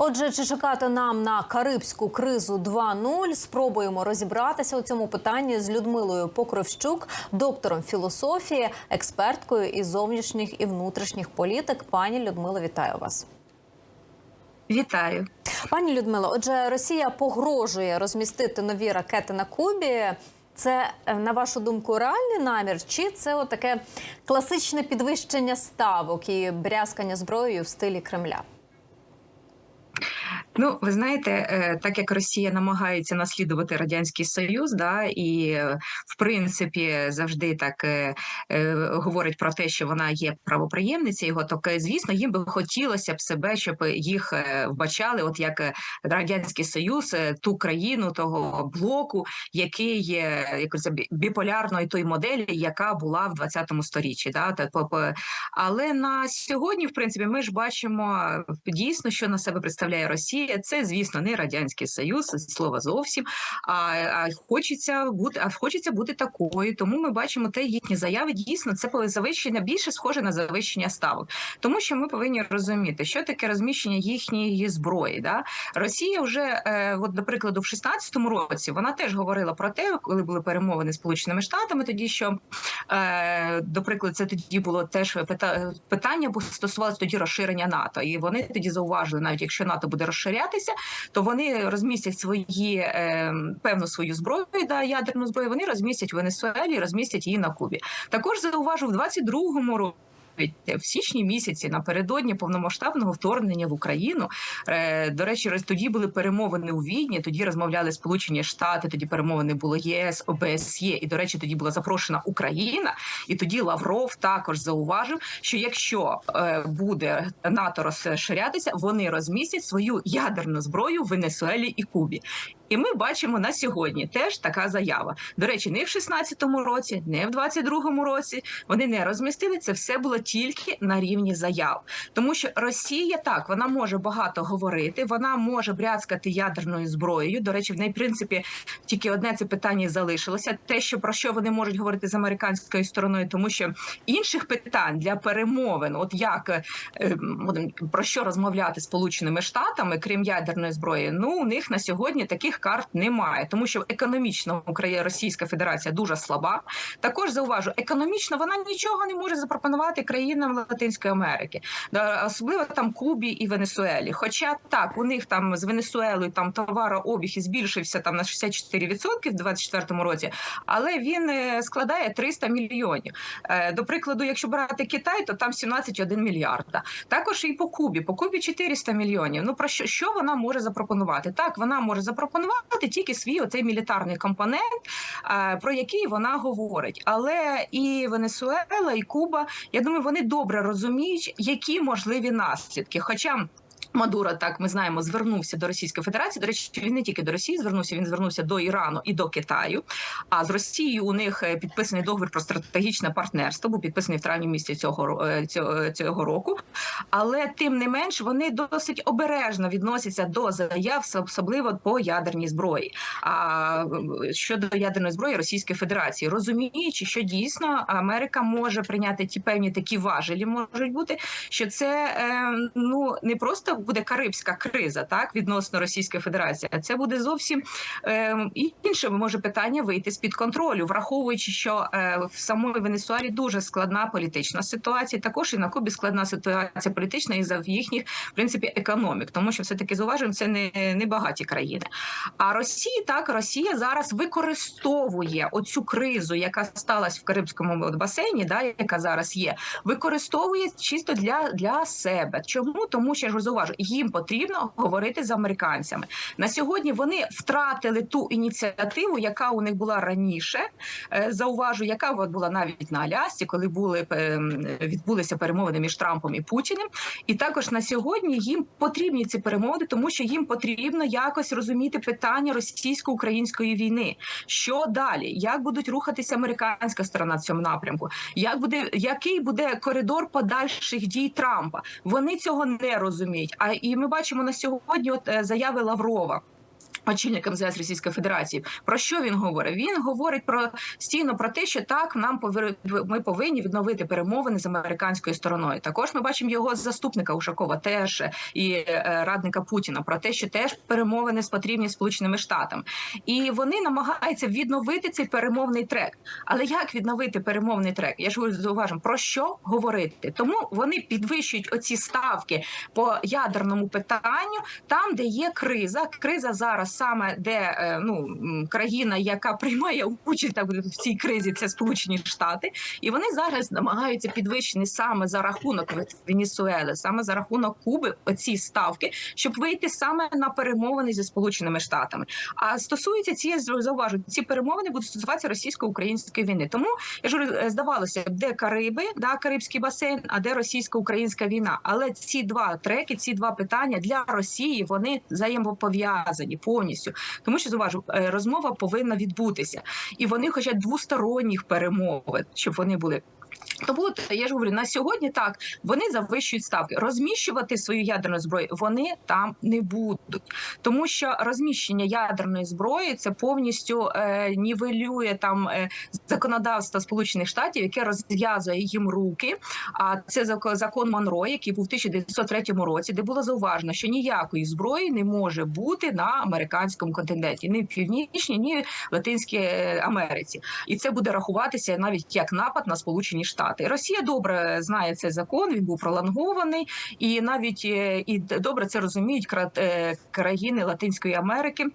Отже, чи чекати нам на карибську кризу 2.0? Спробуємо розібратися у цьому питанні з Людмилою Покровщук, доктором філософії, експерткою із зовнішніх і внутрішніх політик. Пані Людмило, вітаю вас. Вітаю. Пані Людмило, отже, Росія погрожує розмістити нові ракети на Кубі. Це е, на вашу думку реальний намір? Чи це таке класичне підвищення ставок і брязкання зброєю в стилі Кремля? Ну, ви знаєте, е, так як Росія намагається наслідувати радянський союз, да і е, в принципі завжди так е, говорить про те, що вона є правоприємницею його, то звісно, їм би хотілося б себе, щоб їх вбачали, от як радянський союз, ту країну того блоку, який є якось бі- біполярної той моделі, яка була в 20-му сторіччі. Да, але на сьогодні, в принципі, ми ж бачимо дійсно, що на себе представляє Росія. Це, звісно, не радянський союз, слова зовсім. А, а хочеться бути, а хочеться бути такою. Тому ми бачимо те їхні заяви. Дійсно, це завищення більше схоже на завищення ставок, тому що ми повинні розуміти, що таке розміщення їхньої зброї. Да? Росія вже, е, от, до прикладу, в 16-му році вона теж говорила про те, коли були перемовини Сполученими Штатами, тоді що е, до прикладу, це тоді було теж пита- питання, бо стосувалося тоді розширення НАТО, і вони тоді зауважили, навіть якщо НАТО буде розширятися, то вони розмістять свої е, певну свою зброю, да, ядерну зброю. Вони розмістять в Венесуелі, розмістять її на Кубі. Також зауважу в 22-му році. В січні місяці напередодні повномасштабного вторгнення в Україну е, до речі, тоді були перемовини у Відні. Тоді розмовляли Сполучені Штати. Тоді перемовини було ЄС, ОБСЄ. І до речі, тоді була запрошена Україна. І тоді Лавров також зауважив, що якщо е, буде НАТО розширятися, вони розмістять свою ядерну зброю в Венесуелі і Кубі. І ми бачимо на сьогодні теж така заява. До речі, не в 16-му році, не в 22-му році. Вони не розмістили це. Все було тільки на рівні заяв, тому що Росія так вона може багато говорити, вона може бряцкати ядерною зброєю. До речі, в неї в принципі тільки одне це питання залишилося. Те, що про що вони можуть говорити з американською стороною, тому що інших питань для перемовин, от як е, про що розмовляти з Сполученими Штатами, крім ядерної зброї, ну у них на сьогодні таких карт немає, тому що економічно Україна Російська Федерація дуже слаба. Також зауважу, економічно вона нічого не може запропонувати країнам Латинської Америки, особливо там Кубі і Венесуелі. Хоча так у них там з Венесуелою там товарообіг і збільшився там на 64% в 2024 році, але він е, складає 300 мільйонів. Е, До прикладу, якщо брати Китай, то там 17,1 мільярда. Також і по Кубі. По Кубі 400 мільйонів. Ну про що, що вона може запропонувати? Так, вона може запропонувати тільки свій оцей мілітарний компонент, е, про який вона говорить. Але і Венесуела, і Куба, я думаю, вони добре розуміють, які можливі наслідки. Хоча. Мадуро, так ми знаємо, звернувся до Російської Федерації. До речі, він не тільки до Росії звернувся, він звернувся до Ірану і до Китаю. А з Росією у них е, підписаний договір про стратегічне партнерство, був підписаний в травні місяці цього е, цього, цього року. Але тим не менш вони досить обережно відносяться до заяв, особливо по ядерній зброї. А е, щодо ядерної зброї Російської Федерації, розуміючи, що дійсно Америка може прийняти ті певні такі важелі, можуть бути, що це е, ну не просто буде карибська криза, так відносно Російської Федерації, а це буде зовсім е, інше може питання вийти з під контролю, враховуючи, що е, в самої Венесуелі дуже складна політична ситуація. Також і на Кубі складна ситуація політична із за їхніх в принципі економік, тому що все таки зауважуємо, це не, не багаті країни. А Росія так Росія зараз використовує оцю кризу, яка сталася в Карибському басейні, да, яка зараз є, використовує чисто для, для себе. Чому? Тому що я ж зауважу, їм потрібно говорити з американцями. На сьогодні вони втратили ту ініціативу, яка у них була раніше. Е, Зауважу, яка була навіть на Алясці, коли були е, відбулися перемовини між Трампом і Путіним. І також на сьогодні їм потрібні ці перемовини, тому що їм потрібно якось розуміти питання російсько-української війни. Що далі? Як будуть рухатися американська сторона в цьому напрямку? Як буде який буде коридор подальших дій Трампа? Вони цього не розуміють. А і ми бачимо на сьогодні от е, заяви Лаврова. Очільник МЗС Російської Федерації про що він говорить? Він говорить про стійно про те, що так нам ми повинні відновити перемовини з американською стороною. Також ми бачимо його заступника Ушакова, теж і е, радника Путіна, про те, що теж перемовини з потрібні Сполученими Штатами, і вони намагаються відновити цей перемовний трек. Але як відновити перемовний трек? Я ж зауважу, про що говорити? Тому вони підвищують оці ставки по ядерному питанню, там, де є криза. Криза зараз саме де е, ну країна, яка приймає участь так, в цій кризі, це Сполучені Штати, і вони зараз намагаються підвищити саме за рахунок Венесуели, саме за рахунок Куби, оці ставки, щоб вийти саме на перемовини зі Сполученими Штатами. А стосується цієї зауважу, ці перемовини будуть стосуватися російсько-української війни. Тому я ж е, здавалося, де Кариби, да, Карибський басейн, а де російсько-українська війна. Але ці два треки, ці два питання для Росії вони взаємопов'язані повністю. Тому що зауважу, е, розмова повинна відбутися, і вони хочуть двосторонніх перемовин, щоб вони були. Тому я ж говорю, на сьогодні так вони завищують ставки. Розміщувати свою ядерну зброю вони там не будуть, тому що розміщення ядерної зброї це повністю е, нівелює там е, законодавство Сполучених Штатів, яке розв'язує їм руки. А це зак- закон Монро, який був в 1903 році, де було зауважено, що ніякої зброї не може бути на американському континенті, ні в північній, ні в Латинській е, Америці, і це буде рахуватися навіть як напад на Сполучені Штати. Росія добре знає цей закон. Він був пролонгований, і навіть е, і добре це розуміють крат е, країни Латинської Америки.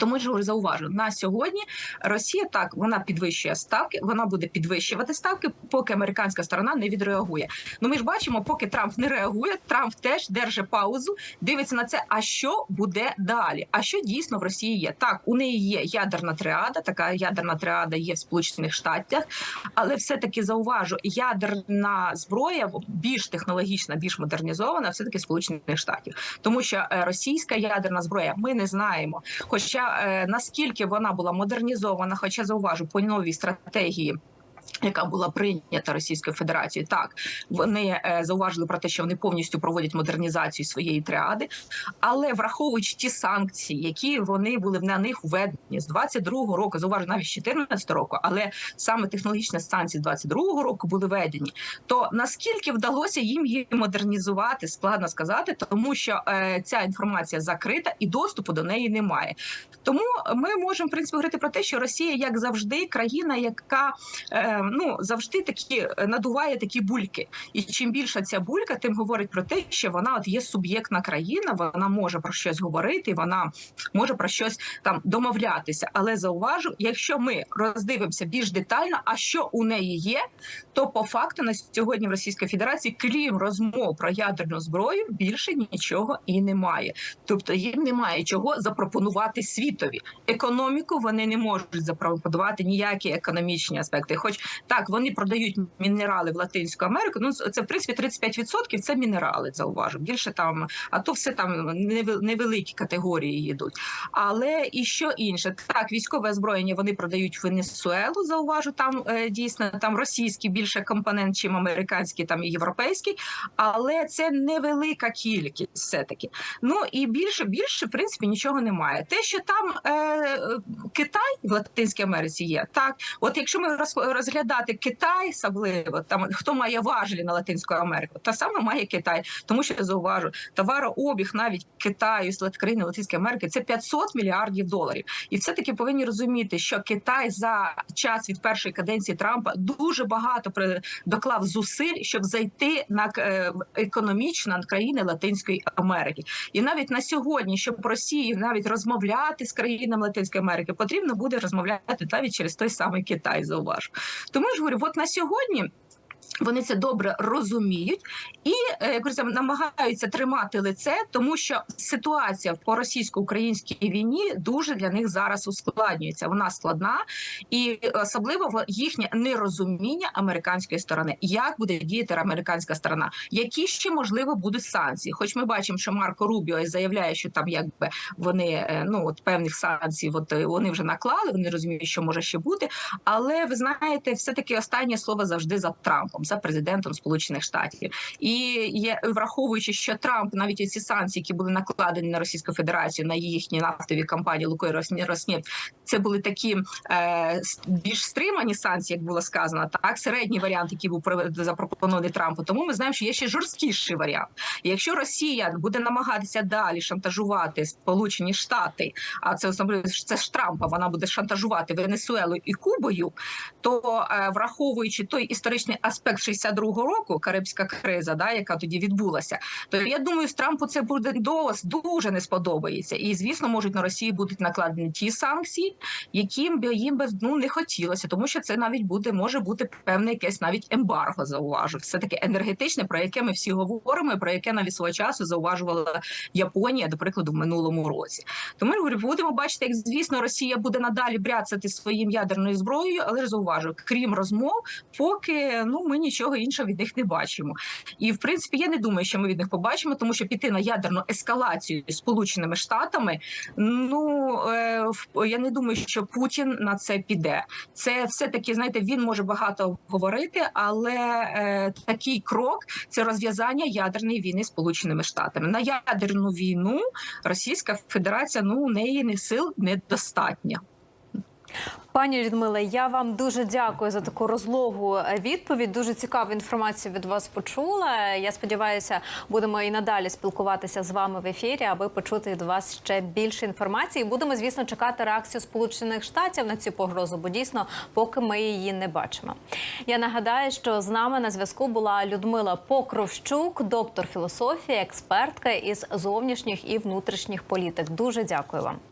Тому ж зауважу на сьогодні Росія так вона підвищує ставки, вона буде підвищувати ставки, поки американська сторона не відреагує. Ну ми ж бачимо, поки Трамп не реагує, Трамп теж держить паузу, дивиться на це. А що буде далі? А що дійсно в Росії є? Так, у неї є ядерна тріада, така ядерна тріада є в Сполучених Штатах, але все-таки зауважу, ядерна зброя більш технологічна, більш модернізована, все таки Сполучених Штатів, тому що е, російська ядерна зброя ми не знаємо. Хоча наскільки вона була модернізована, хоча зауважу по новій стратегії. Яка була прийнята Російською Федерацією, так вони е, зауважили про те, що вони повністю проводять модернізацію своєї тріади, але враховуючи ті санкції, які вони були на них введені з 22-го року, зауважу навіть з 14-го року, але саме технологічні санкції з 22-го року були введені. То наскільки вдалося їм її модернізувати, складно сказати, тому що е, ця інформація закрита і доступу до неї немає. Тому ми можемо в принципі говорити про те, що Росія, як завжди, країна, яка е, ну завжди такі е, надуває такі бульки. І чим більша ця булька, тим говорить про те, що вона от є суб'єктна країна, вона може про щось говорити, вона може про щось там домовлятися. Але зауважу, якщо ми роздивимося більш детально, а що у неї є, то по факту на сьогодні в Російській Федерації, крім розмов про ядерну зброю, більше нічого і немає. Тобто їм немає чого запропонувати світові. Економіку вони не можуть запропонувати ніякі економічні аспекти. Хоч так вони продають мінерали в Латинську Америку. Ну це в принципі 35% це мінерали. Зауважу більше там, а то все там невел- невеликі категорії йдуть. Але і що інше, так військове озброєння вони продають в Венесуелу. Зауважу там е, дійсно там російський більше компонент, чим американський, там і європейський, але це невелика кількість, все таки. Ну і більше більше в принципі нічого немає. Те, що там е, Китай в Латинській Америці є, так от якщо ми роз- розглядати Китай, особливо там хто має важелі на Латинську Америку, та саме має Китай, тому що зауважу, товарообіг навіть Китаю з країни Латинської Америки це 500 мільярдів доларів. І все таки повинні розуміти, що Китай за час від першої каденції Трампа дуже багато доклав зусиль, щоб зайти на е, економічно на країни Латинської Америки. І навіть на сьогодні, щоб Росії навіть розмовляти з країнами Латинської Америки, потрібно буде розмовляти навіть через той самий Китай. Зауважу. Тому я ж говорю, от на сьогодні. Вони це добре розуміють і е, намагаються тримати лице, тому що ситуація по російсько-українській війні дуже для них зараз ускладнюється. Вона складна, і особливо їхнє нерозуміння американської сторони, як буде діяти американська сторона, які ще можливо будуть санкції. Хоч ми бачимо, що Марко Рубіо заявляє, що там якби вони е, ну от певних санкцій, от е, вони вже наклали. Вони розуміють, що може ще бути. Але ви знаєте, все таки останнє слово завжди за Трампом. За президентом Сполучених Штатів. І є враховуючи, що Трамп навіть ці санкції, які були накладені на Російську Федерацію на їхні нафтові компанії Лукойл Роснефть, це були такі е, більш стримані санкції, як було сказано, так середній варіант, який був запропонований Трампу. Тому ми знаємо, що є ще жорсткіший варіант. І якщо Росія буде намагатися далі шантажувати Сполучені Штати, а це особливо це ж Трампа, вона буде шантажувати Венесуелою і Кубою, то е, враховуючи той історичний аспект 62-го року, Карибська криза, да, яка тоді відбулася, то я думаю, з Трампу це буде дос дуже не сподобається. І звісно, можуть на Росію будуть накладені ті санкції, яким би їм би ну не хотілося, тому що це навіть буде може бути певне якесь навіть ембарго. Зауважу, все таке енергетичне, про яке ми всі говоримо, і про яке навіть свого часу зауважувала Японія, до прикладу, в минулому році. Тому говорю, будемо бачити, як звісно, Росія буде надалі бряцати своїм ядерною зброєю, але ж зауважу, крім розмов, поки ну ми нічого іншого від них не бачимо. І в принципі, я не думаю, що ми від них побачимо, тому що піти на ядерну ескалацію з Сполученими Штатами. Ну е, я не думаю, що Путін на це піде. Це все таки, знаєте, він може багато говорити, але е, такий крок це розв'язання ядерної війни з Сполученими Штатами. На ядерну війну Російська Федерація ну у неї не сил недостатньо. Пані Людмиле, я вам дуже дякую за таку розлогу е, відповідь. Дуже цікаву інформацію від вас почула. Я сподіваюся, будемо і надалі спілкуватися з вами в ефірі, аби почути від вас ще більше інформації. Будемо, звісно, чекати реакцію Сполучених Штатів на цю погрозу, бо дійсно, поки ми її не бачимо. Я нагадаю, що з нами на зв'язку була Людмила Покровщук, доктор філософії, експертка із зовнішніх і внутрішніх політик. Дуже дякую вам.